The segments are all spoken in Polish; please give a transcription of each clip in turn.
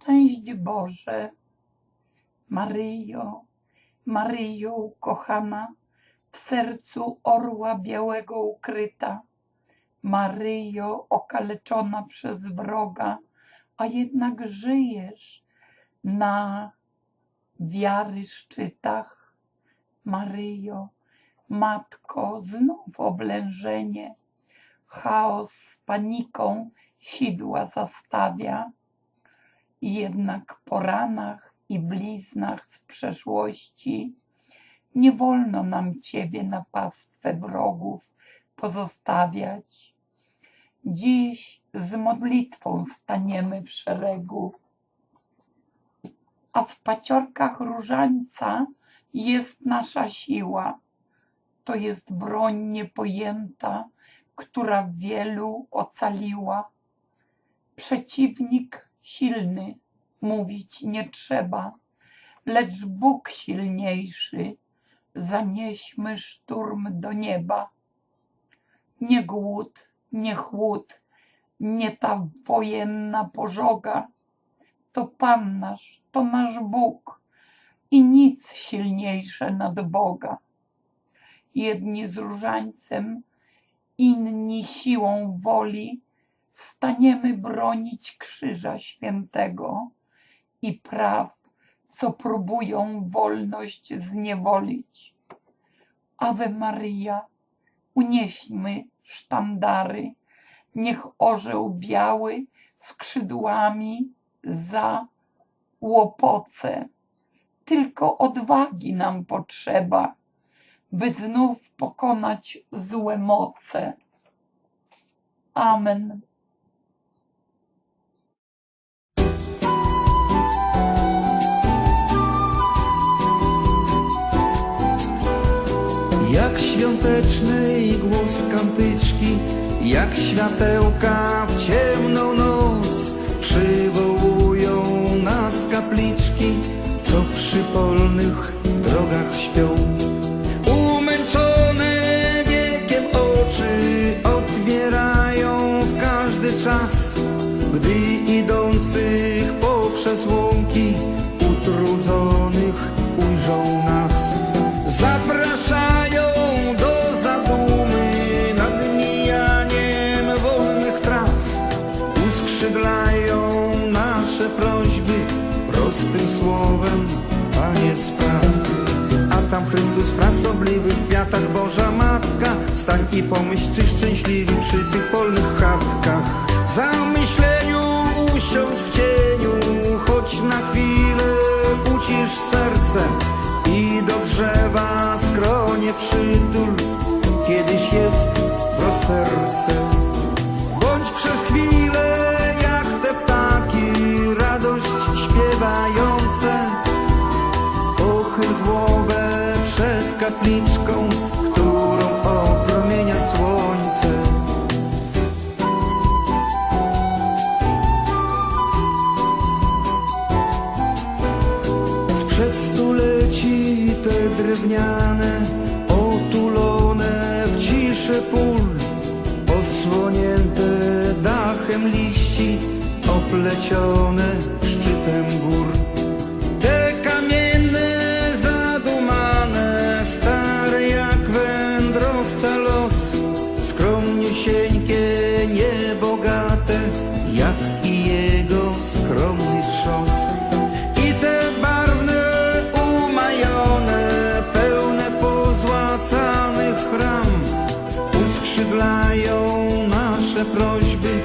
Szczęść Boże, Maryjo, Maryjo ukochana, w sercu orła białego ukryta, Maryjo okaleczona przez wroga, a jednak żyjesz na wiary szczytach. Maryjo, Matko, znów oblężenie, chaos z paniką sidła zastawia. Jednak po ranach i bliznach z przeszłości nie wolno nam Ciebie na pastwę wrogów pozostawiać. Dziś z modlitwą staniemy w szeregu, a w paciorkach różańca jest nasza siła. To jest broń niepojęta, która wielu ocaliła. Przeciwnik silny, mówić nie trzeba, lecz Bóg silniejszy, zanieśmy szturm do nieba. Nie głód, nie chłód, nie ta wojenna pożoga, to Pan nasz, to nasz Bóg i nic silniejsze nad Boga. Jedni z różańcem, inni siłą woli, staniemy bronić Krzyża Świętego i praw, co próbują wolność zniewolić. Ave Maria, unieśmy sztandary, niech orzeł biały skrzydłami za łopoce. Tylko odwagi nam potrzeba, by znów pokonać złe moce. Amen. Świąteczny głos kantyczki, jak światełka w ciemną noc, przywołują nas kapliczki, co przy polnych drogach śpią. Umęczone wiekiem oczy otwierają w każdy czas, gdy idących poprzez tam Chrystus w kwiatach Boża Matka. Stań i pomyśl, czy szczęśliwi przy tych polnych chatkach. W zamyśleniu usiądź w cieniu, choć na chwilę ucisz serce i do drzewa skronie przytul. Kiedyś jest w rozterce. Kapliczką, którą opromienia słońce. Sprzed stuleci te drewniane, otulone w ciszę pól, osłonięte dachem liści, oplecione szczytem gór. Uskrzydlają nasze prośby,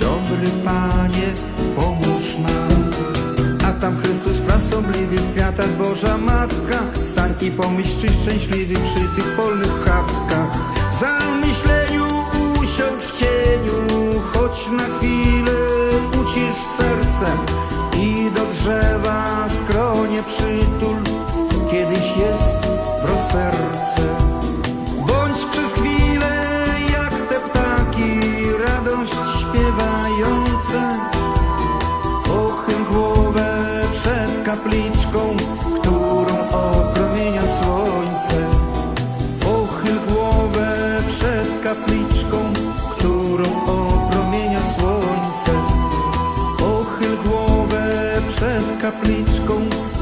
dobry Panie, pomóż nam. A tam Chrystus frasobliwy w kwiatach Boża Matka. Stań i pomyśl, czy szczęśliwy przy tych polnych chatkach W zamyśleniu usiądź w cieniu Choć na chwilę ucisz serce I do drzewa skronie przytul kapliczką, którą opromienia słońce. Pochyl głowę przed kapliczką, którą opromienia słońce. Pochyl głowę kapliczka